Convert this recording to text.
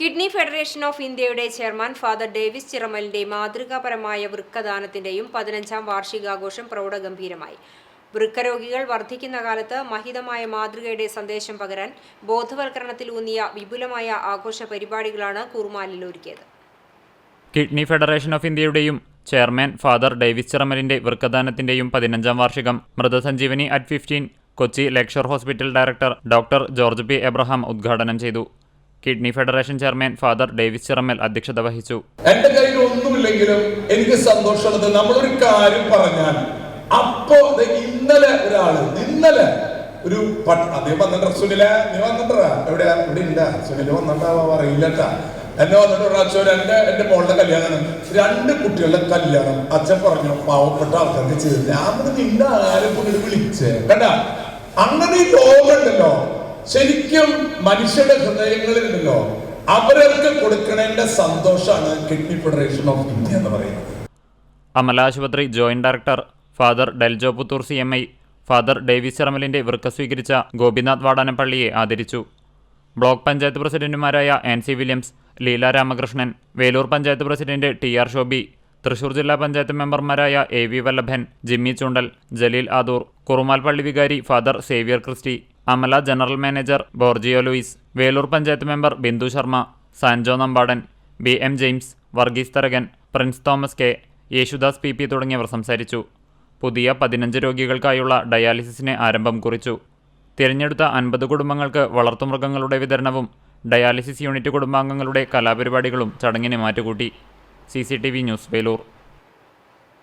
Kidney federation of ഇന്ത്യയുടെ chairman father Davis ചിറമലിന്റെ മാതൃകാപരമായ വൃക്കദാനത്തിന്റെയും പതിനഞ്ചാം വാർഷികാഘോഷം പ്രൗഢഗംഭീരമായി. വൃക്കരോഗികൾ വർദ്ധിക്കുന്ന കാലത്ത് മഹിതമായ മാതൃകയുടെ സന്ദേശം പകരാൻ ബോധവൽക്കരണത്തിലൂന്നിയ വിപുലമായ ആഘോഷ പരിപാടികളാണ് കൂർമാലിൽ ഒരുക്കിയത് കിഡ്നി ഫെഡറേഷൻ ഓഫ് ഇന്ത്യയുടെയും ചെയർമാൻ ഫാദർ ഡേവിസ് ചിറമലിന്റെ വൃക്കദാനത്തിന്റെയും പതിനഞ്ചാം വാർഷികം Mritasanjeevani at fifteen Kochi Lakeshore hospital director doctor George P Abraham ഉദ്ഘാടനം ചെയ്തു. Kidney federation chairman father Davis Chirammal അധ്യക്ഷത വഹിച്ചു. എന്റെ കയ്യിൽ ഒന്നുമില്ലെങ്കിലും എനിക്ക് സന്തോഷമുള്ളത് നമ്മളൊരു കാര്യം പറഞ്ഞാൽ അപ്പോ ഇന്നലെ ഒരാൾ ഇന്നലെ ഒരു സുനില നീ വന്നിട്ടാ ഇവിടെ അറിയില്ലട്ടാ എന്നെ വന്നിട്ട് ഒരു അച്ഛൻ എന്റെ മോളുടെ കല്യാണം രണ്ട് കുട്ടികളുടെ കല്യാണം അച്ഛൻ പറഞ്ഞു പാവപ്പെട്ട ആൾക്കാർക്ക് ചെയ്തില്ല ഞാൻ നിന്റെ ആരും വിളിച്ചേ? കണ്ട? അങ്ങനെ ഈ ലോകമുണ്ടല്ലോ ശരിക്കും മനുഷ്യരുടെ ഹൃദയങ്ങളിലുണ്ടല്ലോ അവരവർക്ക് കൊടുക്കണേണ്ട സന്തോഷമാണ് കിഡ്നി ഫെഡറേഷൻ ഓഫ് ഇന്ത്യ എന്ന് പറയുന്നത്. അമല ആശുപത്രി joint director father Deljo Puthur C M I father Davy ശർമലിന്റെ വൃക്ക സ്വീകരിച്ച ഗോപിനാഥ് വാടാനപ്പള്ളിയെ ആദരിച്ചു. ബ്ലോക്ക് പഞ്ചായത്ത് പ്രസിഡന്റുമാരായ N C Williams Leela Ramakrishnan Velur panchayat president T R Shobhi Thrissur ജില്ലാ പഞ്ചായത്ത് മെമ്പർമാരായ A V Vallabhan Jimmy Chundal Jaleel Adoor Kurumal പള്ളി വികാരി father Xavier Christy Amala general manager Borgio Louis Velur panchayat member Bindu Sharma Sanjo Nambadan B M James Varghese Tharakan Prince Thomas K Yesudas P P തുടങ്ങിയവർ സംസാരിച്ചു. പുതിയ പതിനഞ്ച് രോഗികൾക്കായുള്ള ഡയാലിസിസിന് ആരംഭം കുറിച്ചു. തിരഞ്ഞെടുത്ത അൻപത് കുടുംബങ്ങൾക്ക് വളർത്തുമൃഗങ്ങളുടെ വിതരണവും ഡയാലിസിസ് യൂണിറ്റ് കുടുംബാംഗങ്ങളുടെ കലാപരിപാടികളും ചടങ്ങിന് മാറ്റുകൂട്ടി. C news Velur.